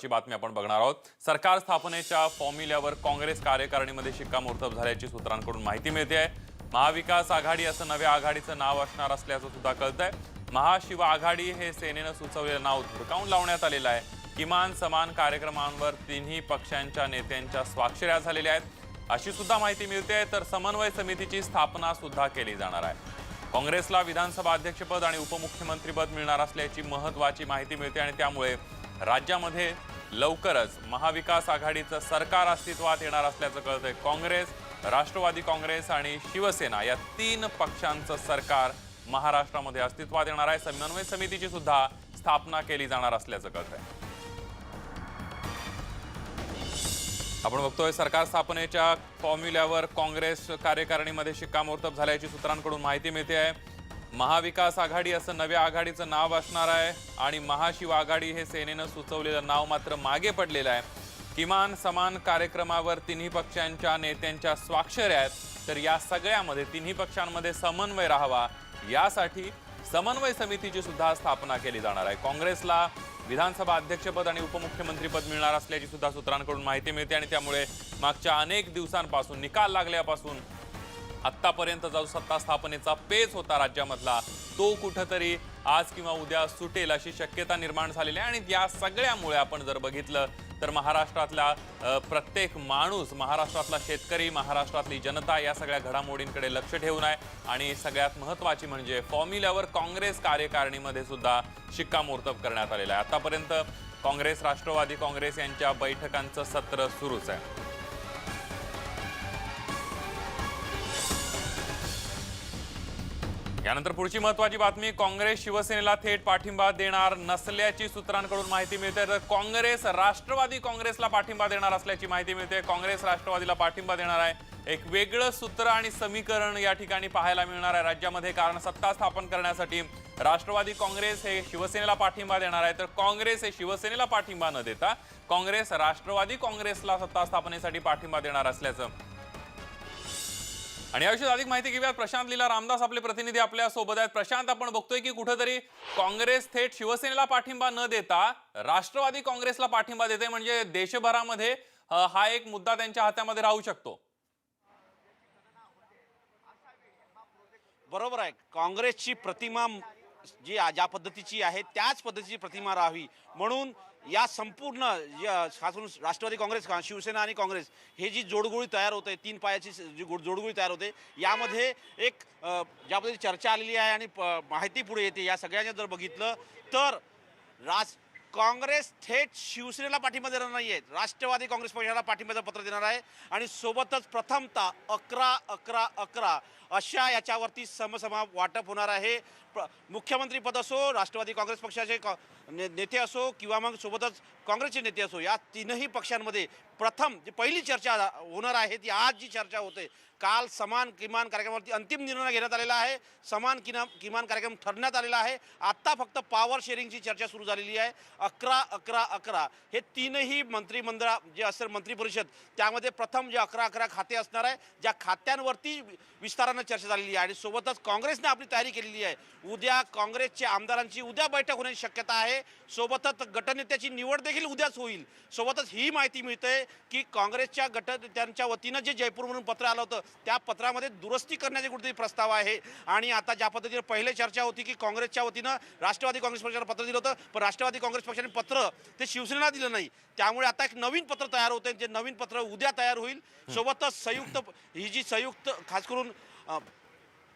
ची बातमी आपण बघणार आहोत. सरकार स्थापनेच्या फॉर्म्युल्यावर काँग्रेस कार्यकारिणीमध्ये शिक्कामोर्तब झाल्याची सूत्रांकडून माहिती मिळते आहे. महाविकास आघाडी असं नव्या आघाडीचं नाव असणार असल्याचं सुद्धा कळतंय. महाशिव आघाडी हे सेनेनं सुचवलेलं नाव धुडकावून लावण्यात आलेलं आहे. किमान समान कार्यक्रमांवर तिन्ही पक्षांच्या नेत्यांच्या स्वाक्षऱ्या झालेल्या आहेत. अशी सुद्धा माहिती मिळते तर समन्वय समितीची स्थापना सुद्धा केली जाणार आहे. काँग्रेसला विधानसभा अध्यक्षपद आणि उपमुख्यमंत्रीपद मिळणार असल्याची महत्वाची माहिती मिळते आणि त्यामुळे राज्यामध्ये लवकरच महाविकास आघाडीचं सरकार अस्तित्वात येणार असल्याचं कळतंय. काँग्रेस राष्ट्रवादी काँग्रेस आणि शिवसेना या तीन पक्षांचं सरकार महाराष्ट्रामध्ये अस्तित्वात येणार आहे. समन्वय समितीची सुद्धा स्थापना केली जाणार असल्याचं कळतंय. आपण बघतोय सरकार स्थापनेच्या फॉर्म्युल्यावर काँग्रेस कार्यकारिणीमध्ये शिक्कामोर्तब झाल्याची सूत्रांकडून माहिती मिळते आहे महाविकास आघाडी असं नव्या आघाडीचं नाव असणार आहे आणि महाशिव आघाडी हे सेनेनं सुचवलेलं नाव मात्र मागे पडलेलं आहे. किमान समान कार्यक्रमावर तिन्ही पक्षांच्या नेत्यांच्या स्वाक्षऱ्या आहेत. तर या सगळ्यामध्ये तिन्ही पक्षांमध्ये समन्वय राहावा. यासाठी समन्वय समितीची सुद्धा स्थापना केली जाणार आहे. काँग्रेसला विधानसभा अध्यक्षपद आणि उपमुख्यमंत्रीपद मिळणार असल्याची सुद्धा सूत्रांकडून माहिती मिळते आणि त्यामुळे मागच्या अनेक दिवसांपासून निकाल लागल्यापासून आत्तापर्यंत जो सत्ता स्थापनेचा पेच होता राज्यामधला. तो कुठंतरी आज किंवा उद्या सुटेल अशी शक्यता निर्माण झालेली आहे. आणि या सगळ्यामुळे आपण जर बघितलं तर महाराष्ट्रातला प्रत्येक माणूस महाराष्ट्रातला शेतकरी महाराष्ट्रातली जनता या सगळ्या घडामोडींकडे लक्ष ठेवून आहे. आणि सगळ्यात महत्त्वाची म्हणजे फॉर्म्युल्यावर काँग्रेस कार्यकारिणीमध्ये सुद्धा शिक्कामोर्तब करण्यात आलेलं आहे. आतापर्यंत काँग्रेस राष्ट्रवादी काँग्रेस यांच्या बैठकांचं सत्र सुरूच आहे. यानंतर पुढची महत्वाची बातमी काँग्रेस शिवसेनेला थेट पाठिंबा देणार नसल्याची सूत्रांकडून माहिती मिळते. तर काँग्रेस राष्ट्रवादी काँग्रेसला पाठिंबा देणार असल्याची माहिती मिळते. काँग्रेस राष्ट्रवादीला पाठिंबा देणार आहे. एक वेगळं सूत्र आणि समीकरण या ठिकाणी पाहायला मिळणार आहे. राज्यामध्ये कारण सत्ता स्थापन करण्यासाठी राष्ट्रवादी काँग्रेस हे शिवसेनेला पाठिंबा देणार आहे. तर काँग्रेस हे शिवसेनेला पाठिंबा न देता काँग्रेस राष्ट्रवादी काँग्रेसला सत्ता स्थापनेसाठी पाठिंबा देणार असल्याचं आणि याविषयी अधिक माहिती घेऊयात. प्रशांत लीला रामदास आपले प्रतिनिधी आपल्यासोबत आहेत. प्रशांत आपण बघतोय की कुठेतरी काँग्रेस थेट शिवसेनेला पाठिंबा न देता राष्ट्रवादी काँग्रेसला पाठिंबा देते. म्हणजे देशभरामध्ये हा एक मुद्दा त्यांच्या हातामध्ये राहू शकतो. बरोबर आहे. काँग्रेसची प्रतिमा जी ज्या पद्धतीची आहे त्याच पद्धतीची प्रतिमा राहावी. म्हणून या संपूर्ण खासून राष्ट्रवादी काँग्रेस का- शिवसेना आणि काँग्रेस हे जी जोडगोळी तयार होते तीन पायाची जी जोडगोळी तयार होते यामध्ये एक अ, ज्या पद्धतीची चर्चा आलेली आहे आणि प- माहिती पुढे येते या सगळ्यांनी जर बघितलं तर राज काँग्रेस थेट शिवसेनेला पाठिंबा देणार नाही आहे राष्ट्रवादी काँग्रेस पक्षाला पाठिंब्याचं पत्र देणार आहे आणि सोबतच प्रथमतः अकरा अकरा अकरा अशा याच्यावरती समसमा वाटप होणार आहे. मुख्यमंत्रीपद असो राष्ट्रवादी काँग्रेस पक्षाचे कॉ नेते असो किंवा मग सोबतच काँग्रेसचे नेते असो या तीनही पक्षांमध्ये प्रथम जी पहिली चर्चा होणार आहे ती आज जी चर्चा होते काल समान किमान कार्यक्रमावरती अंतिम निर्णय घेण्यात आलेला आहे समान किना किमान कार्यक्रम ठरण्यात आलेला आहे आत्ता फक्त पॉवर शेअरिंगची चर्चा सुरू झालेली आहे अकरा अकरा अकरा हे तीनही मंत्रिमंडळा जे असेल मंत्रिपरिषद त्यामध्ये प्रथम जे अकरा अकरा खाते असणार आहे ज्या खात्यांवरती विस्तारानं चर्चा झालेली आहे आणि सोबतच काँग्रेसने आपली तयारी केलेली आहे उद्या काँग्रेसच्या आमदारांची उद्या बैठक होण्याची शक्यता आहे. सोबतच गटनेत्याची निवड देखील उद्याच होईल. सोबतच ही माहिती मिळते की काँग्रेसच्या गटनेत्यांच्या वतीनं जे जयपूरमधून पत्र आलं होतं त्या पत्रामध्ये दुरुस्ती करण्याचे कुठेतरी प्रस्ताव आहे. आणि आता ज्या पद्धतीने पहिले चर्चा होती की काँग्रेसच्या वतीनं राष्ट्रवादी काँग्रेस पक्षाला पत्र दिलं होतं पण राष्ट्रवादी काँग्रेस पक्षाने पत्र ते शिवसेनेला दिलं नाही. त्यामुळे आता एक नवीन पत्र तयार होते जे नवीन पत्र उद्या तयार होईल. सोबतच संयुक्त ही जी संयुक्त खास करून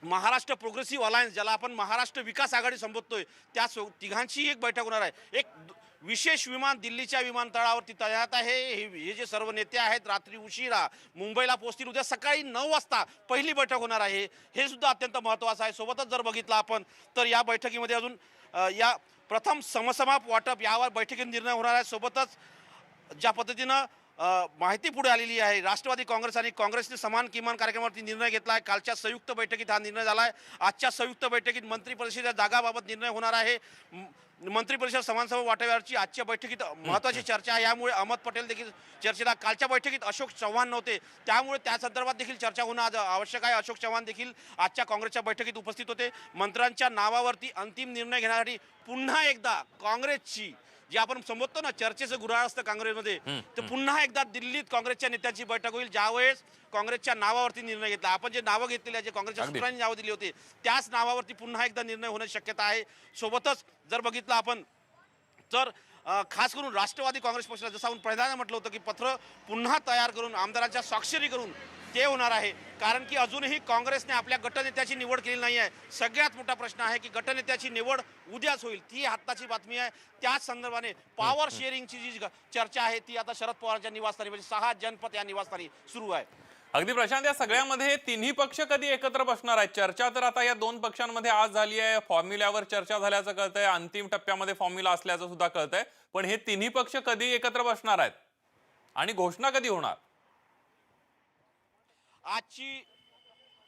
महाराष्ट्र प्रोग्रेसिव्ह अलायन्स ज्याला आपण महाराष्ट्र विकास आघाडी संबोधतोय त्या सो तिघांची एक बैठक होणार आहे. एक विशेष विमान दिल्लीच्या विमानतळावरती तयार आहे. हे हे जे सर्व नेते आहेत रात्री उशिरा मुंबईला पोहोचतील. उद्या सकाळी नऊ वाजता पहिली बैठक होणार आहे. हे सुद्धा अत्यंत महत्त्वाचं आहे. सोबतच जर बघितलं आपण तर या बैठकीमध्ये अजून या प्रथम समसमाप वाटप यावर बैठकीत निर्णय होणार आहे. सोबतच ज्या पद्धतीनं माहिती पुढे आलेली आहे. राष्ट्रवादी काँग्रेस आणि काँग्रेसने समान किमान कार्यक्रमावरती निर्णय घेतला आहे कालच्या संयुक्त बैठकीत हा निर्णय झाला आहे आजच्या संयुक्त बैठकीत मंत्री परिषदेच्या जागाबाबत निर्णय होणार आहे. मंत्रिपरिषद समानसभा वाटाव्यावरची आजच्या बैठकीत महत्त्वाची चर्चा आहे. यामुळे अहमद पटेल देखील चर्चेला कालच्या बैठकीत अशोक चव्हाण नव्हते. त्यामुळे त्या संदर्भात देखील चर्चा होणं आज आवश्यक आहे. अशोक चव्हाण देखील आजच्या काँग्रेसच्या बैठकीत उपस्थित होते. मंत्र्यांच्या नावावरती अंतिम निर्णय घेण्यासाठी पुन्हा एकदा काँग्रेसची जे आपण समजतो ना चर्चेचं गुऱ्हाळ असतं काँग्रेसमध्ये तर पुन्हा एकदा दिल्लीत काँग्रेसच्या नेत्यांची बैठक होईल ज्यावेळेस काँग्रेसच्या नावावरती निर्णय घेतला. आपण जे नावं घेतलेली जे काँग्रेसच्या. सूत्रांनी नावं दिली होती त्याच नावावरती पुन्हा एकदा निर्णय होण्याची शक्यता आहे. सोबतच जर बघितलं आपण तर खास करून राष्ट्रवादी काँग्रेस पक्षाला जसं आपण पहिल्यांदा म्हटलं होतं की पत्र पुन्हा तयार करून आमदारांच्या स्वाक्षरी करून ते होणार आहे. कारण की अजूनही काँग्रेसने आपल्या गटनेत्याची निवड केली नाही आहे सगळ्यात मोठा प्रश्न आहे की गटनेत्याची निवड उद्याच होईल. ती आत्ताची बातमी आहे. त्याच संदर्भाने पॉवर शेअरिंगची जी चर्चा आहे ती आता शरद पवारांच्या निवासस्थानी म्हणजे सहा जनपद या निवासस्थानी सुरू आहे. अगदी प्रशांत या सगळ्यामध्ये तिन्ही पक्ष कधी एकत्र बसणार आहेत? चर्चा तर आता या दोन पक्षांमध्ये आज झाली आहे. फॉर्म्युल्यावर चर्चा झाल्याचं कळतंय. अंतिम टप्प्यामध्ये फॉर्म्युला असल्याचं सुद्धा कळतंय. पण हे तिन्ही पक्ष कधी एकत्र बसणार आहेत? आणि घोषणा कधी होणार? आजची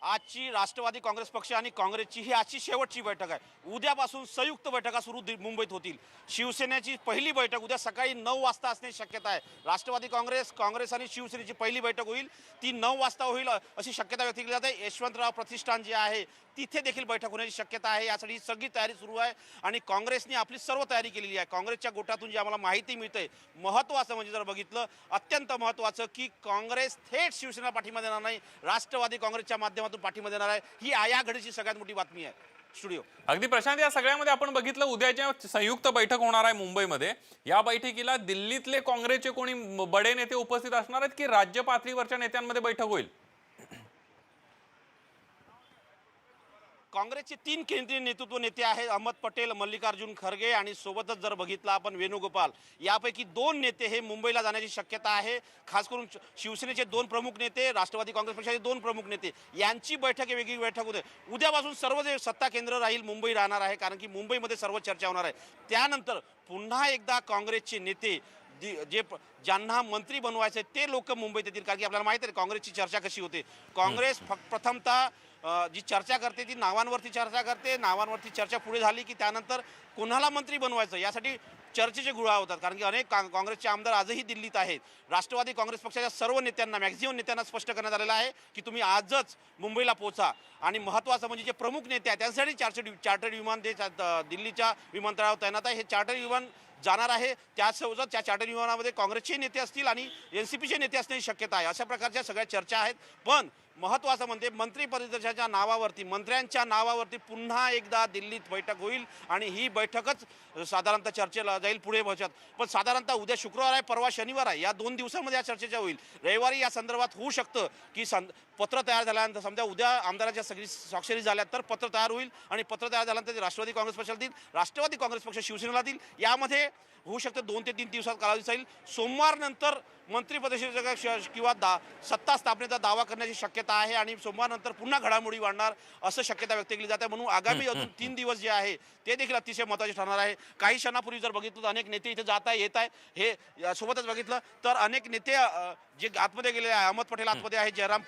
आजची राष्ट्रवादी काँग्रेस पक्ष आणि काँग्रेसची ही आजची शेवटची बैठक आहे. उद्यापासून संयुक्त बैठका सुरू मुंबईत होतील. शिवसेनेची पहिली बैठक उद्या सकाळी नऊ वाजता असण्याची शक्यता आहे. राष्ट्रवादी काँग्रेस काँग्रेस आणि शिवसेनेची पहिली बैठक होईल. ती नऊ वाजता होईल अशी शक्यता व्यक्त केली जाते. यशवंतराव प्रतिष्ठान जे आहे तिथे देखील बैठक होण्याची शक्यता आहे. यासाठी ही सगळी तयारी सुरू आहे आणि काँग्रेसने आपली सर्व तयारी केलेली आहे. काँग्रेसच्या गोटातून जी आम्हाला माहिती मिळते महत्त्वाचं म्हणजे जर बघितलं अत्यंत महत्त्वाचं की काँग्रेस थेट शिवसेना पाठिंबा देणार नाही राष्ट्रवादी काँग्रेसच्या माध्यमातून पाठिंबा देणार आहे. ही आया घडीची सगळ्यात मोठी बातमी आहे. स्टुडिओ अगदी प्रशांत या सगळ्यामध्ये आपण बघितलं उद्याच्या संयुक्त बैठक होणार आहे मुंबईमध्ये. या बैठकीला दिल्लीतले काँग्रेसचे कोणी बडे नेते उपस्थित असणार आहेत की राज्य पातळीवरच्या नेत्यांमध्ये बैठक होईल? काँग्रेसचे तीन केंद्रीय नेतृत्व नेते आहेत अहमद पटेल मल्लिकार्जुन खरगे आणि सोबतच जर बघितलं आपण वेणुगोपाल यापैकी दोन नेते हे मुंबईला जाण्याची शक्यता आहे. खास करून शिवसेनेचे दोन प्रमुख नेते राष्ट्रवादी काँग्रेस पक्षाचे दोन प्रमुख नेते यांची बैठक ही वेगळी बैठक होते. उद्यापासून सर्व जे सत्ता केंद्र राहील मुंबई राहणार आहे कारण की मुंबईमध्ये सर्व चर्चा होणार आहे. त्यानंतर पुन्हा एकदा काँग्रेसचे नेते जे ज्यांना मंत्री बनवायचे ते लोक मुंबईत येतील कारण की आपल्याला माहिती आहे काँग्रेसची चर्चा कशी होते. काँग्रेस फक्त प्रथमतः जी चर्चा करते ती नावांवरती चर्चा करते नावांवरती चर्चा पुढे झाली की त्यानंतर कोणाला मंत्री बनवायचं? यासाठी चर्चेचे गुळा होतात. कारण की अनेक काँ- काँग्रेसचे आमदार आजही दिल्लीत आहेत. राष्ट्रवादी काँग्रेस पक्षाच्या सर्व नेत्यांना मॅक्झिमम नेत्यांना स्पष्ट करण्यात आलेलं आहे की तुम्ही आजच मुंबईला पोचा आणि महत्त्वाचं म्हणजे जे प्रमुख नेते आहेत त्यांच्यासाठी चार्टर्ड चार्टर्ड विमान जे दिल्लीच्या विमानतळावर तैनात आहे. हे चार्टर्ड विमान जाणार आहे. त्यासोबत त्या चार्टर विमानामध्ये काँग्रेसचे नेते असतील आणि एन सी पीचे नेते असण्याची शक्यता आहे. अशा प्रकारच्या सगळ्या चर्चा आहेत. पण महत्त्वाचं म्हणजे मंत्री परिषदेच्या नावावरती मंत्र्यांच्या नावावरती पुन्हा एकदा दिल्लीत बैठक होईल आणि ही बैठकच साधारणतः चर्चेला जाईल पुढे भविष्यात. पण साधारणतः उद्या शुक्रवार आहे परवा शनिवार आहे. या दोन दिवसांमध्ये या चर्चेच्या होईल. रविवारी या संदर्भात होऊ शकतं की सं पत्र तयार झाल्यानंतर समजा उद्या आमदाराच्या सगळी स्वाक्षरी झाल्या तर पत्र तयार होईल आणि पत्र तयार झाल्यानंतर ते राष्ट्रवादी काँग्रेस पक्षाला देईल. राष्ट्रवादी काँग्रेस पक्ष शिवसेनेला देईल. यामध्ये होऊ शकतं दोन ते तीन दिवसात कालावधी जाईल सोमवारनंतर मंत्रिपरिषदेचा श- किंवा दा सत्ता स्थापनेचा दावा करण्याची शक्यता आहे आणि सोमवार नंतर पुन्हा घडामोडी वाढणार असं शक्यता व्यक्त केली जाते. म्हणून आगामी अजून तीन दिवस जे आहे ते देखील अतिशय महत्त्वाचे ठरणार आहे. काही क्षणापूर्वी जर बघितलं तर अनेक नेते इथे जात आहे येत आहे. हे या सोबतच बघितलं तर अनेक नेते जे आतमध्ये गेलेले आहे अहमद पटेल आतमध्ये आहे जयराम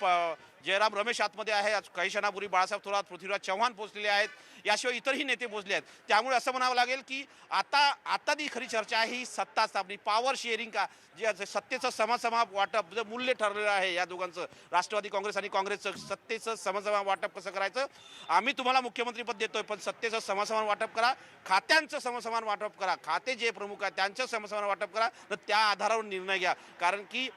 जयराम रमेश आतमध्ये आहे आज काही क्षणापूर्वी बाळासाहेब थोरात पृथ्वीराज चव्हाण पोहोचलेले आहेत. याशिवाय इतरही नेते पोहोचले आहेत. त्यामुळे असं म्हणावं लागेल की आता आता ती खरी चर्चा आहे ही सत्ता स्थापनी पॉवर शेअरिंग का जे सत्तेचं समसमा वाटप जे मूल्य ठरलेलं आहे या दोघांचं राष्ट्रवादी काँग्रेस आणि काँग्रेसचं सत्तेचं समसमान वाटप कसं करायचं? आम्ही तुम्हाला मुख्यमंत्रीपद देतोय पण सत्तेचं समसमान वाटप करा खात्यांचं समसमान वाटप करा खाते जे प्रमुख आहेत त्यांचं समसमान वाटप करा तर त्या आधारावर निर्णय घ्या. कारण की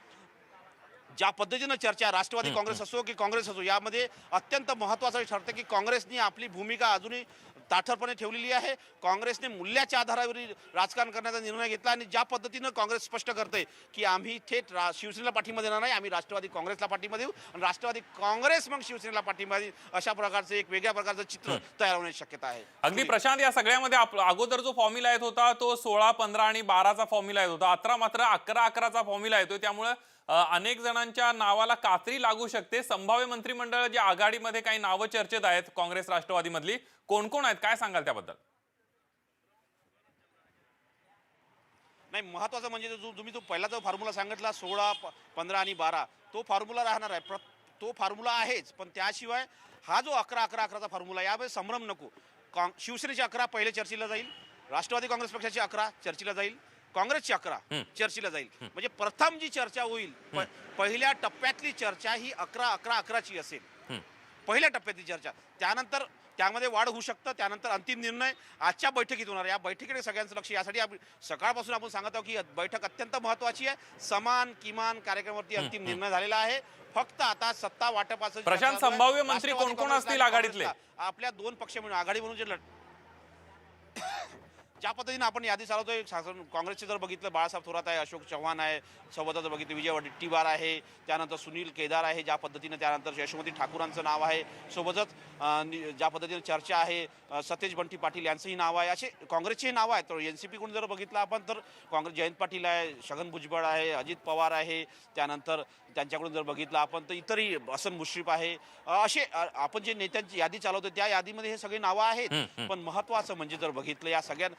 ज्या पद्धतीनं चर्चा राष्ट्रवादी काँग्रेस असो की काँग्रेस असो यामध्ये अत्यंत महत्त्वाचं ठरतं की काँग्रेसनी आपली भूमिका अजूनही ताठरपणे ठेवलेली आहे. काँग्रेसने मूल्याच्या आधारावर राजकारण करण्याचा निर्णय घेतला आणि ज्या पद्धतीनं काँग्रेस स्पष्ट करते की आम्ही थेट रा शिवसेनेला पाठिंबा देणार नाही आम्ही राष्ट्रवादी काँग्रेसला पाठिंबा देऊ आणि राष्ट्रवादी काँग्रेस मग शिवसेनेला पाठिंबा देईल अशा प्रकारचं एक वेगळ्या प्रकारचं चित्र तयार होण्याची शक्यता आहे. अगदी प्रशांत या सगळ्यामध्ये अगोदर जो फॉर्म्युला येत होता तो सोळा पंधरा आणि बाराचा फॉर्म्युला येत होता. अकरा मात्र अकरा अकराचा फॉर्म्युला येतोय. त्यामुळे अनेक जणांच्या नावाला कात्री लागू शकते. संभाव्य मंत्रिमंडळ जे आघाडीमध्ये काही नावं चर्चेत आहेत काँग्रेस राष्ट्रवादीमधली कोण कोण आहेत? काय सांगाल त्याबद्दल? नाही महत्वाचं म्हणजे जो तुम्ही तो पहिला जो फॉर्म्युला सांगितला सोळा पंधरा आणि बारा तो फॉर्म्युला राहणार आहे. प्र तो फॉर्म्युला आहेच पण त्याशिवाय हा जो अकरा अकरा अकराचा फॉर्म्युला यावेळी संभ्रम नको. काँ शिवसेनेचे अकरा पहिले चर्चेला जाईल राष्ट्रवादी काँग्रेस पक्षाचे अकरा चर्चेला जाईल काँग्रेसची अकरा चर्चेला जाईल. म्हणजे प्रथम जी चर्चा होईल प- पहिल्या टप्प्यातली चर्चा ही अकरा अकरा अकराची असेल. पहिल्या टप्प्यातली चर्चा. त्यानंतर त्यामध्ये वाढ होऊ शकतं त्यानंतर अंतिम निर्णय आजच्या बैठकीत होणार आहे. या बैठकीकडे सगळ्यांचं लक्ष यासाठी आपण सकाळपासून आपण सांगत आहोत की बैठक अत्यंत महत्वाची आहे. समान किमान कार्यक्रमावरती अंतिम निर्णय झालेला आहे. फक्त आता सत्ता वाटपाचं जे प्रशांत, संभाव्य मंत्री राष्ट्रवादी कोण-कोण काँग्रेसला असतील आणि आघाडीतले? काँग्रेसला आपल्या दोन पक्ष म्हणून आघाडी म्हणून जे लढ ज्या पद्धतीने आपण यादी चालवतोय शासन काँग्रेसचे जर बघितलं बाळासाहेब थोरात आहे अशोक चव्हाण आहे सोबतच जर बघितलं विजय वडेट्टीवार आहे त्यानंतर सुनील केदार आहे ज्या पद्धतीने त्यानंतर यशोमती ठाकूरांचं नाव आहे सोबतच ज्या पद्धतीने चर्चा आहे सतेज बंटी पाटील यांचंही नाव आहे असे काँग्रेसचेही नाव आहेत. तर एन सी पी कडून जर बघितलं आपण तर काँग्रेस जयंत पाटील आहे छगन भुजबळ आहे अजित पवार आहे त्यानंतर त्यांच्याकडून जर बघितलं आपण तर इतरही हसन मुश्रीफ आहे असे आपण जे नेत्यांची यादी चालवतो त्या यादीमध्ये हे सगळे नावं आहेत. पण महत्त्वाचं म्हणजे जर बघितलं या सगळ्या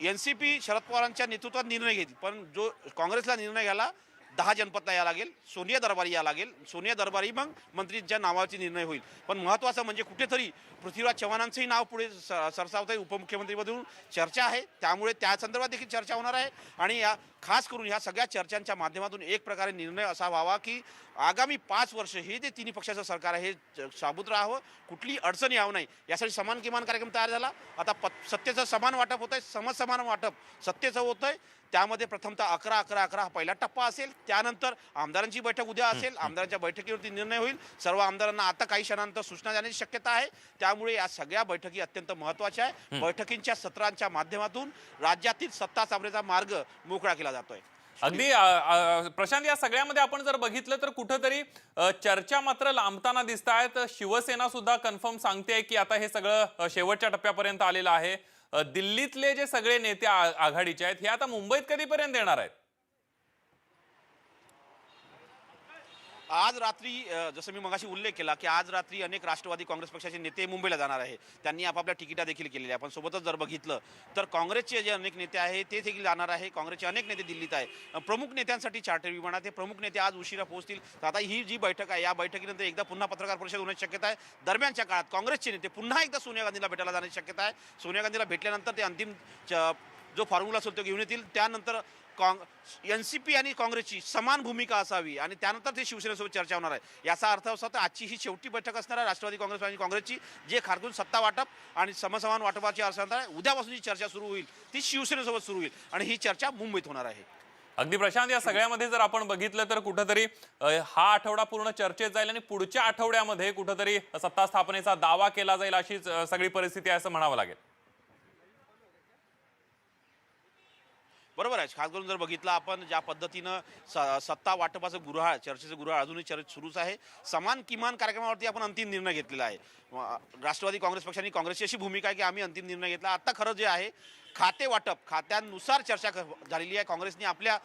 एन सी पी शरद पवारांच्या नेतृत्वात निर्णय घेतील. पण जो काँग्रेसला निर्णय घ्यायला दहा जनपदला या लागेल सोनिया दरबारी या लागेल. सोनिया दरबारी मग मंत्रीच्या नावाची निर्णय होईल. पण महत्त्वाचं म्हणजे कुठेतरी पृथ्वीराज चव्हाणांचंही नाव पुढे स- सरसावत आहे उपमुख्यमंत्रीमधून चर्चा आहे. त्यामुळे त्या संदर्भात देखील चर्चा होणार आहे. आणि या खास करून ह्या सगळ्या चर्चांच्या माध्यमातून एक प्रकारे निर्णय असा व्हावा की आगामी पाच वर्ष हे जे तिन्ही पक्षाचं सरकार आहे हे साबूत राहावं कुठलीही अडचण यावं नाही यासाठी समान किमान कार्यक्रम तयार झाला. आता प सत्तेचं समान वाटप होत आहे समसमान वाटप सत्तेचं होत आहे त्यामध्ये प्रथमतः अकरा अकरा अकरा हा पहिला टप्पा असेल. त्यानंतर आमदारांची बैठक उद्या असेल. आमदारांच्या बैठकीवरती निर्णय होईल. सर्व आमदारांना आता काही क्षणानंतर सूचना जाण्याची शक्यता आहे. त्यामुळे या सगळ्या बैठकी अत्यंत महत्त्वाच्या आहे बैठकींच्या सत्रांच्या माध्यमातून राज्यातील सत्ता चाबरेचा मार्ग मोकळा केला जातोय. अगदी अ, अ, प्रशांत या सगळ्यामध्ये आपण जर बघितलं तर कुठंतरी अ, चर्चा मात्र लांबताना दिसत आहेत शिवसेना सुद्धा कन्फर्म सांगते की आता हे सगळं अ, शेवटच्या टप्प्यापर्यंत आलेलं आहे. अ, दिल्लीतले जे सगळे नेते आ- आघाडीचे आहेत हे आता मुंबईत कधीपर्यंत येणार आहेत? आज रात्री जसं मी मगाशी उल्लेख केला की आज रात्री अनेक राष्ट्रवादी काँग्रेस पक्षाचे नेते मुंबईला जाणार आहे. त्यांनी आपापल्या तिकिटा देखील केलेल्या आहे सोबतच जर बघितलं तर काँग्रेसचे जे अनेक नेते आहे ते देखील जाणार आहे. काँग्रेसचे अनेक नेते दिल्लीत आहे. प्रमुख नेत्यांसाठी चार्टर विमानात हे प्रमुख नेते आज उशिरा पोहोचतील. तर आता ही जी बैठक आहे या बैठकीनंतर एकदा पुन्हा पत्रकार परिषद होण्याची शक्यता आहे. दरम्यानच्या काळात काँग्रेसचे नेते पुन्हा एकदा सोनिया गांधीला भेटायला जाण्याची शक्यता आहे. सोनिया गांधीला भेटल्यानंतर ते अंतिम च- जो फॉर्म्युला असेल तो घेऊन येतील. त्यानंतर काँग एन सी पी आणि काँग्रेसची समान भूमिका असावी आणि त्यानंतर ते शिवसेनेसोबत चर्चा होणार आहे. याचा अर्थ असा तर आजची ही शेवटी बैठक असणार आहे राष्ट्रवादी काँग्रेस आणि काँग्रेसची जे खारकून सत्ता वाटप आणि समसमान वाटपाची अर्थ असणार आहे उद्यापासून जी चर्चा सुरू होईल. ती शिवसेनेसोबत सुरू होईल आणि ही चर्चा मुंबईत होणार आहे. अगदी प्रशांत या सगळ्यामध्ये जर आपण बघितलं तर कुठंतरी हा आठवडा पूर्ण चर्चेत जाईल आणि पुढच्या आठवड्यामध्ये कुठंतरी सत्ता स्थापनेचा दावा केला जाईल अशीच सगळी परिस्थिती आहे असं म्हणावं लागेल. बरोबर आहे. खास करून जर बघितलं आपण ज्या पद्धतीनं स- सत्ता वाटपाचं गुऱ्हाळ चर्चेचं गुऱ्हाळ अजूनही चर्च सुरूच आहे. समान किमान कार्यक्रमावरती आपण अंतिम निर्णय घेतलेला आहे. राष्ट्रवादी काँग्रेस पक्षाने काँग्रेसची अशी भूमिका आहे की आम्ही अंतिम निर्णय घेतला. आता खरं जे आहे खाते वाटप खात्यांनुसार चर्चा झालेली आहे. काँग्रेसने आपल्या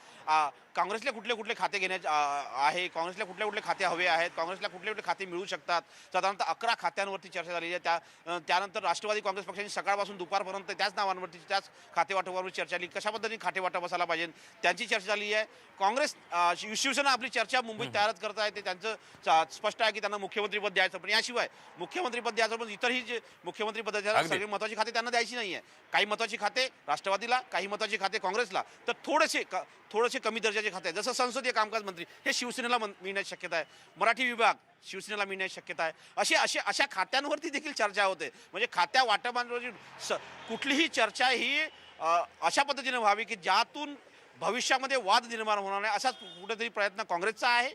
काँग्रेसला कुठले कुठले खाते घेण्याचे आहे काँग्रेसला कुठले कुठले खाते हवे आहेत काँग्रेसला कुठले कुठले खाते मिळू शकतात. साधारणतः अकरा खात्यांवरती चर्चा झालेली आहे. त्या त्यानंतर राष्ट्रवादी काँग्रेस पक्षाने सकाळपासून दुपारपर्यंत त्याच नावांवरती त्याच खाते वाटपावर चर्चा झाली कशा पद्धतीने खाते वाटप असायला पाहिजे? त्यांची चर्चा झाली आहे. काँग्रेस शिवसेना आपली चर्चा मुंबईत तयारच करत आहे. ते त्यांचं स्पष्ट आहे की त्यांना मुख्यमंत्रीपद द्यायचं. पण याशिवाय मुख्यमंत्रीपद द्यायचं पण इतरही जे मुख्यमंत्री पदाचे अगदी. सगळे महत्वाची खाते त्यांना द्यायची नाही आहे काही महत्वाची खाते राष्ट्रवादीला काही महत्वाची खाते काँग्रेसला तर थोडेसे क- थोडेसे कमी दर्जाचे खाते. जसं संसदीय कामकाज मंत्री हे शिवसेनेला मन- मिळण्याची शक्यता आहे. मराठी विभाग शिवसेनेला मिळण्याची शक्यता आहे. असे असे अशा खात्यांवरती देखील चर्चा होते. म्हणजे खात्या वाटपांवरची स- कुठलीही चर्चा ही अशा पद्धतीने व्हावी की ज्यातून भविष्यामध्ये वाद निर्माण होणार नाही असाच कुठेतरी प्रयत्न काँग्रेसचा आहे.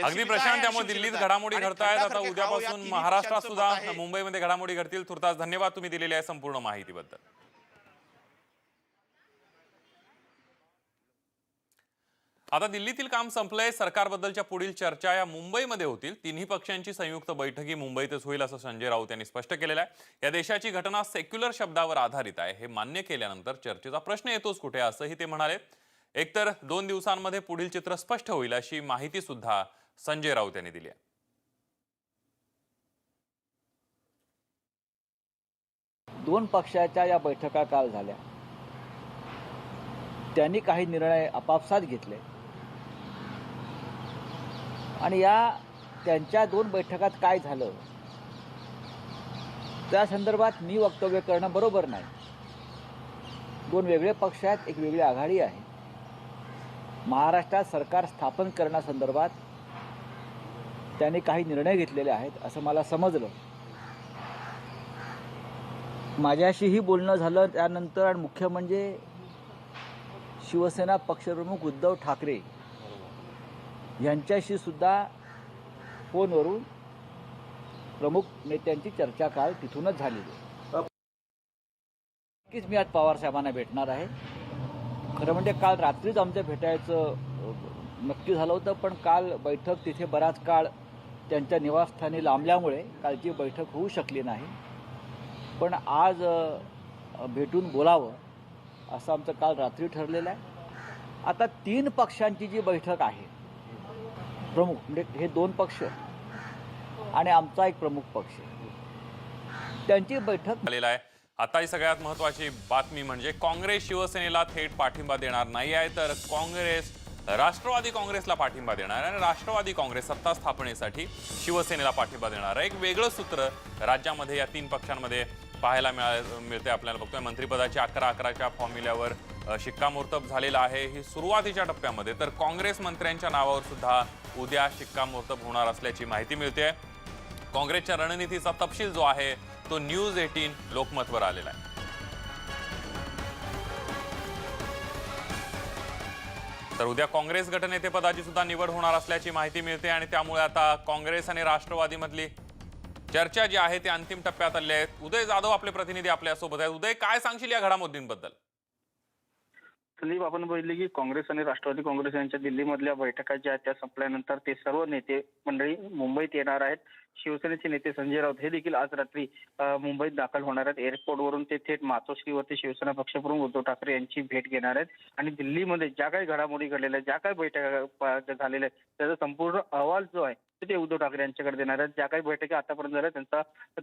अगदी प्रशांत त्यामुळे दिल्लीत. घडामोडी घडतायत. आता उद्यापासून महाराष्ट्रात सुद्धा. मुंबईमध्ये घडामोडी घडतील. तुर्तास धन्यवाद तुम्ही दिलेल्या आहे संपूर्ण माहितीबद्दल. आता दिल्लीतील काम संपलंय. सरकारबद्दलच्या पुढील चर्चा या मुंबईमध्ये होतील. तिन्ही पक्षांची संयुक्त बैठकी मुंबईतच होईल असं संजय राऊत यांनी स्पष्ट केलेलं आहे. या देशाची घटना सेक्युलर शब्दावर आधारित आहे. हे मान्य केल्यानंतर चर्चेचा प्रश्न येतोच कुठे असंही ते म्हणाले. एकतर दोन दिवसांमध्ये पुढील चित्र स्पष्ट होईल अशी माहिती सुद्धा संजय राऊत यांनी दिली आहे. दोन पक्षाच्या या बैठका काल झाल्या. त्यांनी काही निर्णय आपापसात घेतले. आणि या त्यांच्या दोन बैठकात काय झालं? त्या संदर्भात मी वक्तव्य करणं बरोबर नाही. दोन वेगळे पक्ष आहेत एक वेगळी आघाडी आहे. महाराष्ट्रात सरकार स्थापन करण्यासंदर्भात त्यांनी काही निर्णय घेतलेले आहेत असं मला समजलं. माझ्याशीही बोलणं झालं त्यानंतर आणि मुख्य म्हणजे शिवसेना पक्षप्रमुख उद्धव ठाकरे यांच्याशी सुद्धा फोनवरून प्रमुख नेत्यांची चर्चा काल तिथूनच झालेली आहे. नक्कीच मी आज पवार साहेबांना भेटणार आहे. खरं म्हणजे काल रात्रीच आमचं भेटायचं नक्की झालं होतं पण काल बैठक तिथे बराच काळ त्यांच्या निवासस्थानी लांबल्यामुळे कालची बैठक होऊ शकली नाही. पण आज भेटून बोलावं असं आमचं काल रात्री ठरलेलं आहे. आता तीन पक्षांची जी बैठक आहे प्रमुख म्हणजे हे दोन पक्ष आणि आमचा एक प्रमुख पक्ष त्यांची बैठक झालेला आहे. आता ही सगळ्यात महत्वाची बातमी म्हणजे काँग्रेस शिवसेनेला थेट पाठिंबा देणार नाही आहे तर काँग्रेस राष्ट्रवादी काँग्रेसला पाठिंबा देणार आहे आणि राष्ट्रवादी काँग्रेस सत्ता स्थापनेसाठी शिवसेनेला पाठिंबा देणार आहे. एक वेगळं सूत्र राज्यामध्ये या तीन पक्षांमध्ये पाहायला मिळा मिळते आपल्याला. बघतोय मंत्रिपदाची अकरा अकराच्या फॉर्म्युल्यावर शिक्कामोर्तब झालेला आहे. ही सुरुवातीच्या टप्प्यामध्ये. तर काँग्रेस मंत्र्यांच्या नावावर सुद्धा उद्या शिक्कामोर्तब होणार असल्याची माहिती मिळते काँग्रेसच्या रणनीतीचा तपशील जो आहे तो न्यूज एटीन लोकमतवर आलेला आहे. तर उद्या काँग्रेस गटनेतेपदाची सुद्धा निवड होणार असल्याची माहिती मिळते आणि त्यामुळे आता काँग्रेस आणि राष्ट्रवादीमधली चर्चा जी आहे ती अंतिम टप्प्यात आली आहे. उदय जाधव आपले प्रतिनिधी आपल्यासोबत आहेत. उदय काय सांगशील या घडामोडींबद्दल संदीप आपण बघितले की काँग्रेस आणि राष्ट्रवादी काँग्रेस यांच्या दिल्लीमधल्या बैठका ज्या आहेत त्या संपल्यानंतर ते सर्व नेते मंडळी मुंबईत येणार आहेत. शिवसेनेचे नेते संजय राऊत हे देखील आज रात्री मुंबईत दाखल होणार आहेत. एअरपोर्टवरून ते थेट मातोश्रीवरती शिवसेना पक्षप्रमुख उद्धव ठाकरे यांची भेट घेणार आहेत. आणि दिल्लीमध्ये ज्या काही घडामोडी घडलेल्या आहेत ज्या काही बैठका झालेल्या आहेत त्याचा संपूर्ण अहवाल जो आहे ते उद्धव ठाकरे यांच्याकडे देणार आहेत. ज्या काही बैठकी आतापर्यंत झाल्या त्यांचा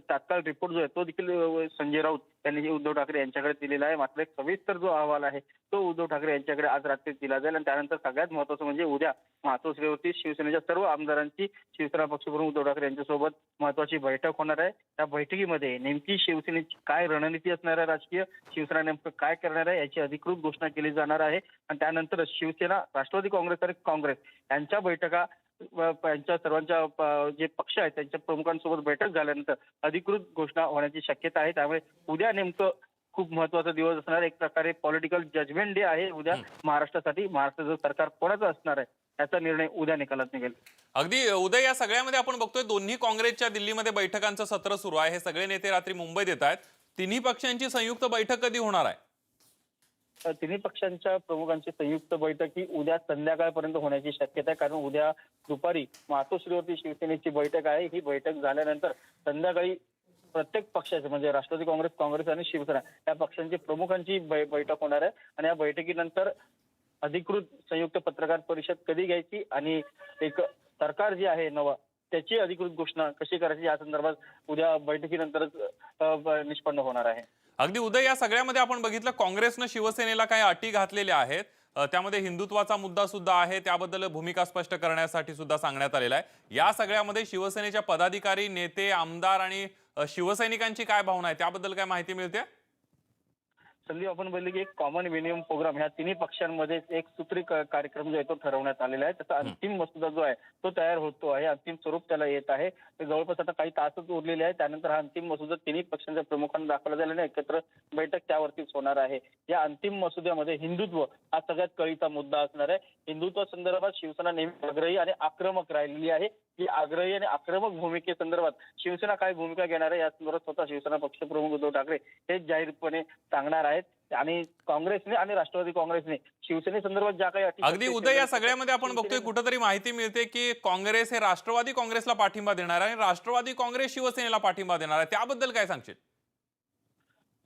तात्काळ रिपोर्ट जो आहे तो देखील संजय राऊत यांनी उद्धव ठाकरे यांच्याकडे दिलेला आहे. मात्र एक सविस्तर जो अहवाल आहे तो उद्धव ठाकरे यांच्याकडे आज रात्री दिला जाईल. आणि त्यानंतर सगळ्यात महत्वाचं म्हणजे उद्या मातोश्रीवरती शिवसेनेच्या सर्व आमदारांची शिवसेना पक्षप्रमुख उद्धव ठाकरे यांच्यासोबत महत्वाची बैठक होणार आहे. त्या बैठकीमध्ये नेमकी शिवसेनेची काय रणनीती असणार आहे? राजकीय शिवसेना नेमकं काय करणार आहे? याची अधिकृत घोषणा केली जाणार आहे. आणि त्यानंतर शिवसेना राष्ट्रवादी काँग्रेस आणि काँग्रेस यांच्या बैठका यांच्या सर्वांच्या जे पक्ष आहेत त्यांच्या प्रमुखांसोबत बैठक झाल्यानंतर अधिकृत घोषणा होण्याची शक्यता आहे. त्यामुळे उद्या नेमकं खूप महत्त्वाचा दिवस असणार एक प्रकारे पॉलिटिकल जजमेंट डे आहे. उद्या महाराष्ट्रासाठी महाराष्ट्राचं सरकार कोणाचं असणार आहे? याचा निर्णय उद्या निकालात निघेल. अगदी उदय या सगळ्यामध्ये आपण बघतोय दोन्ही काँग्रेसच्या दिल्लीमध्ये बैठकांचं सत्र सुरू आहे. हे सगळे नेते रात्री मुंबईत येत आहेत. तिन्ही पक्षांची संयुक्त बैठक कधी होणार आहे? तिन्ही पक्षांच्या प्रमुखांची संयुक्त बैठक ही उद्या संध्याकाळपर्यंत होण्याची शक्यता आहे. कारण उद्या दुपारी मातोश्रीवरती शिवसेनेची बैठक आहे. ही बैठक झाल्यानंतर संध्याकाळी प्रत्येक पक्षाचे म्हणजे राष्ट्रवादी काँग्रेस काँग्रेस आणि शिवसेना या पक्षांची प्रमुखांची बैठक होणार आहे. आणि या बैठकीनंतर अधिकृत संयुक्त पत्रकार परिषद कधी घ्यायची आणि एक सरकार जे आहे नवा त्याची अधिकृत घोषणा कशी करायची या संदर्भात उद्या बैठकीनंतरच निष्पन्न होणार आहे. अगदी उदय या सगळ्यामध्ये आपण बघितलं काँग्रेसनं शिवसेनेला काही अटी घातलेल्या आहेत. त्यामध्ये हिंदुत्वाचा मुद्दा सुद्धा आहे त्याबद्दल भूमिका स्पष्ट करण्यासाठी सुद्धा सांगण्यात आलेला आहे. या सगळ्यामध्ये शिवसेनेच्या पदाधिकारी नेते आमदार आणि शिवसैनिकांची काय भावना आहे? त्याबद्दल काय माहिती मिळते? संदीप आपण बोलले की एक कॉमन विनियम प्रोग्राम ह्या तिन्ही पक्षांमध्ये एक सूत्री कार्यक्रम जो आहे तो ठरवण्यात आलेला आहे. त्याचा अंतिम मसुदा जो आहे तो तयार होतो आहे. अंतिम स्वरूप त्याला येत आहे. जवळपास आता काही तासच उरलेले आहे त्यानंतर हा अंतिम मसुदा तिन्ही पक्षांच्या प्रमुखांना दाखवला जाईल आणि एकत्र बैठक त्यावरतीच होणार आहे. या अंतिम मसुद्यामध्ये हिंदुत्व हा सगळ्यात कळीचा मुद्दा असणार आहे. हिंदुत्व संदर्भात शिवसेना नेहमी आग्रही आणि आक्रमक राहिलेली आहे. ही आग्रही आणि आक्रमक भूमिकेसंदर्भात शिवसेना काय भूमिका घेणार आहे या संदर्भात स्वतः शिवसेना पक्षप्रमुख उद्धव ठाकरे हे जाहीरपणे सांगणार आहेत. आणि काँग्रेसने आणि राष्ट्रवादी काँग्रेसने. शिवसेनेसंदर्भात ज्या काही अटी अगदी उदय या सगळ्यामध्ये आपण बघतोय कुठंतरी माहिती मिळते की काँग्रेस हे राष्ट्रवादी काँग्रेसला पाठिंबा देणार आहे आणि राष्ट्रवादी काँग्रेस शिवसेनेला पाठिंबा देणार आहे. त्याबद्दल काय सांगशील?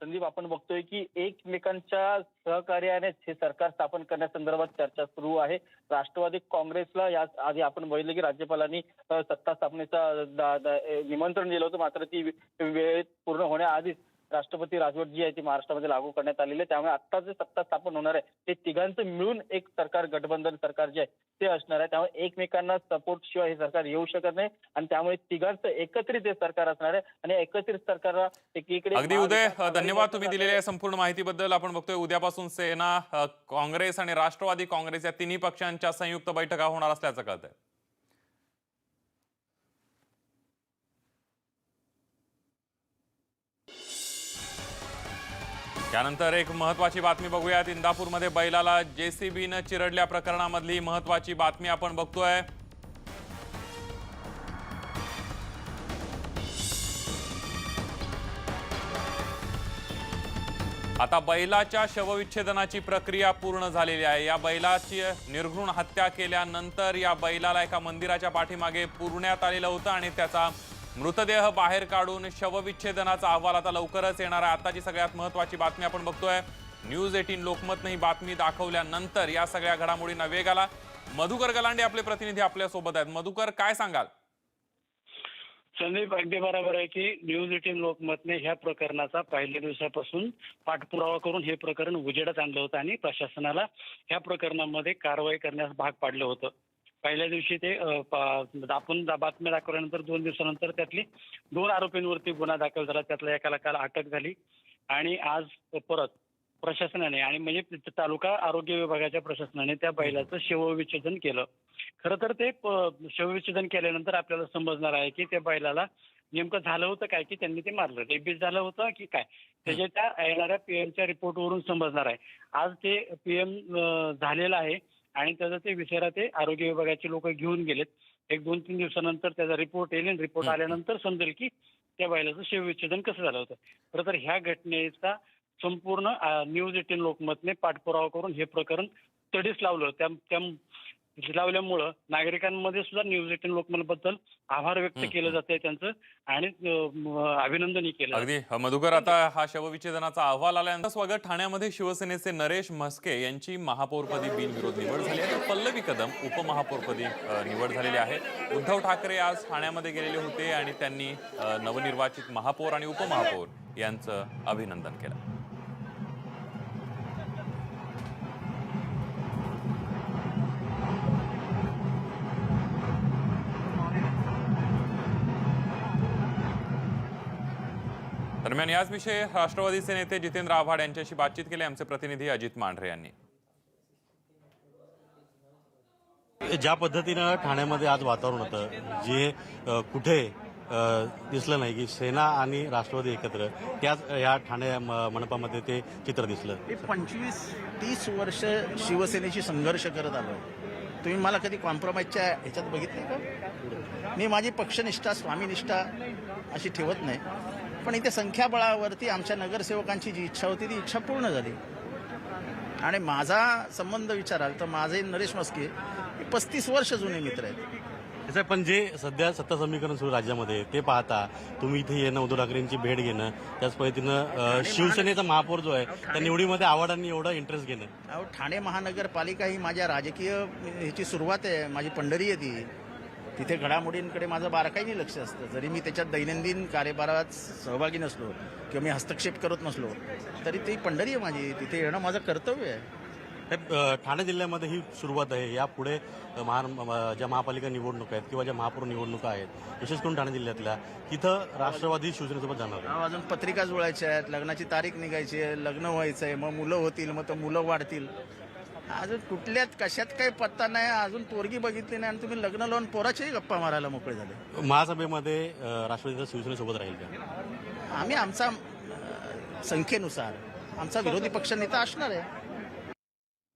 संदीप आपण बघतोय की एकमेकांच्या सहकार्याने हे सरकार स्थापन करण्यासंदर्भात चर्चा सुरू आहे. राष्ट्रवादी काँग्रेसला या आधी आपण बघितलं की राज्यपालांनी सत्ता स्थापनेचा निमंत्रण दिलं होतं मात्र ती वेळेत पूर्ण होण्याआधीच राष्ट्रपती राजवट जी आहे ती महाराष्ट्रामध्ये लागू करण्यात आलेली आहे. त्यामुळे आता जे सत्ता स्थापन होणार आहे ते तिघांचं मिळून एक सरकार गठबंधन सरकार जे आहे ते असणार आहे. त्यामुळे एकमेकांना सपोर्ट शिवाय हे सरकार येऊ शकत नाही. आणि त्यामुळे तिघांचं एकत्रित हे सरकार असणार आहे. आणि एकत्रित सरकारला एकीकडे अगदी उदय धन्यवाद तुम्ही दिलेल्या संपूर्ण माहितीबद्दल. आपण बघतोय उद्यापासून सेना काँग्रेस आणि राष्ट्रवादी काँग्रेस या तिन्ही पक्षांच्या संयुक्त बैठका होणार असल्याचं कळतंय. त्यानंतर एक महत्वाची बातमी बघूयात. इंदापूरमध्ये बैलाला जेसीबीनं चिरडल्या प्रकरणामधली महत्वाची बातमी आपण बघतोय. आता बैलाच्या शवविच्छेदनाची प्रक्रिया पूर्ण झालेली आहे. या बैलाची निर्घृण हत्या केल्यानंतर या बैलाला एका मंदिराच्या पाठीमागे पुरण्यात आलेलं होतं आणि त्याचा मृतदेह बाहेर काढून शवविच्छेदनाचा अहवाल आता लवकरच येणार आहे. आताची सगळ्यात महत्वाची बातमी आपण बघतोय. न्यूज एटीन लोकमतनं ही बातमी दाखवल्यानंतर या सगळ्या घडामोडींना वेग आला. मधुकर गलांडे आपले प्रतिनिधी आपल्यासोबत आहेत. मधुकर काय सांगाल? संदीप अगदी बरोबर आहे की न्यूज एटीन लोकमतने ह्या प्रकरणाचा पहिल्या दिवसापासून पाठपुरावा करून हे प्रकरण उजेडात आणलं होतं आणि प्रशासनाला ह्या प्रकरणामध्ये कारवाई करण्यास भाग पाडलं होतं. पहिल्या दिवशी ते आपण दा- बातम्या दाखवल्यानंतर दोन दिवसानंतर त्यातली दोन आरोपींवरती गुन्हा दाखल झाला. त्यातल्या एकाला काल अटक झाली आणि आज परत प्रशासनाने आणि म्हणजे तालुका आरोग्य विभागाच्या प्रशासनाने त्या बैलाचं शवविच्छेदन केलं. खरं तर ते प- शवविच्छेदन केल्यानंतर आपल्याला समजणार आहे की त्या बैलाला नेमकं झालं होतं काय की त्यांनी ते मारलं? रेबीज झालं होतं की काय? त्याच्या त्या येणाऱ्या पीएमच्या रिपोर्टवरून समजणार आहे. आज ते पीएम झालेलं आहे. आणि त्याचं ते विचारा ते आरोग्य विभागाचे लोक घेऊन गेलेत. एक दोन तीन दिवसानंतर त्याचा रिपोर्ट येईल रिपोर्ट आल्यानंतर समजेल की त्या बैलाचं शवविच्छेदन कसं झालं होतं. खरं तर ह्या घटनेचा संपूर्ण न्यूज एटीन लोकमतने पाठपुरावा करून हे प्रकरण तडीस लावलं त्या लावल्यामुळं नागरिकांमध्ये सुद्धा न्यूज एटीन लोकमत बद्दल आभार व्यक्त केलं जातंय त्यांचं आणि अभिनंदनही केलं. अगदी. मधुकर आता हा शवविच्छेदनाचा अहवाल आल्यानंतर स्वागत ठाण्यामध्ये शिवसेनेचे नरेश म्हस्के यांची महापौरपदी बिनविरोध निवड झाली आहे. तर पल्लवी कदम उपमहापौरपदी निवड झालेली आहे. उद्धव ठाकरे आज ठाण्यामध्ये गेलेले होते आणि त्यांनी नवनिर्वाचित महापौर आणि उपमहापौर यांचं अभिनंदन केलं. दरम्यान याच विषयी राष्ट्रवादीचे नेते जितेंद्र आव्हाड यांच्याशी बातचीत केली. आमचे प्रतिनिधी अजित मांढरे यांनी. ज्या पद्धतीनं ठाण्यामध्ये आज वातावरण होतं जे कुठे दिसलं नाही की सेना आणि राष्ट्रवादी एकत्र त्याच या ठाणे म- मनपामध्ये ते चित्र दिसलं. पंचवीस तीस वर्ष शिवसेनेशी संघर्ष करत आलो. तुम्ही मला कधी कॉम्प्रोमाइजच्या ह्याच्यात बघितलं का? मी माझी पक्षनिष्ठा स्वामीनिष्ठा अशी ठेवत नाही. पण इथे संख्याबळावरती आमच्या नगरसेवकांची जी इच्छा होती ती इच्छा पूर्ण झाली. आणि माझा संबंध विचाराल तर माझे नरेश मस्के हे पस्तीस वर्ष जुने मित्र आहेत. पण जे सध्या सत्ता समीकरण सुरू राज्यामध्ये ते पाहता तुम्ही इथे येणं उद्धव ठाकरेंची भेट घेणं त्याच पद्धतीनं शिवसेनेचा महापौर जो आहे त्या निवडीमध्ये आव्हाडांनी एवढा इंटरेस्ट घेणं. अहो ठाणे महानगरपालिका ही माझ्या राजकीय ह्याची सुरुवात आहे. माझी पंढरी आहे ती. तिथे घडामोडींकडे माझं बारकाईने लक्ष असतं. जरी मी त्याच्यात दैनंदिन कार्यभारात सहभागी नसलो किंवा मी हस्तक्षेप करत नसलो तरी ती पंढरी आहे माझी. तिथे येणं माझं कर्तव्य आहे. ठाणे जिल्ह्यामध्ये ही सुरुवात आहे. यापुढे अ, महान म- ज्या महापालिका निवडणुका आहेत किंवा ज्या महापौर निवडणुका आहेत विशेष करून ठाणे जिल्ह्यातल्या तिथं राष्ट्रवादी शिवसेनेसोबत जाणार अजून पत्रिका जुळायच्या आहेत लग्नाची तारीख निघायची आहे लग्न व्हायचं आहे मग मुलं होतील मग तर मुलं वाढतील. अजून कुठल्यात कशात काही पत्ता नाही अजून पोरगी बघितली नाही आणि तुम्ही लग्न लावून पोराच्याही गप्पा मारायला मोकळे झाले. महासभेमध्ये राष्ट्रवादीचा शिवसेनेसोबत राहील का? आम्ही आमचा संख्येनुसार आमचा विरोधी पक्ष नेता असणार आहे.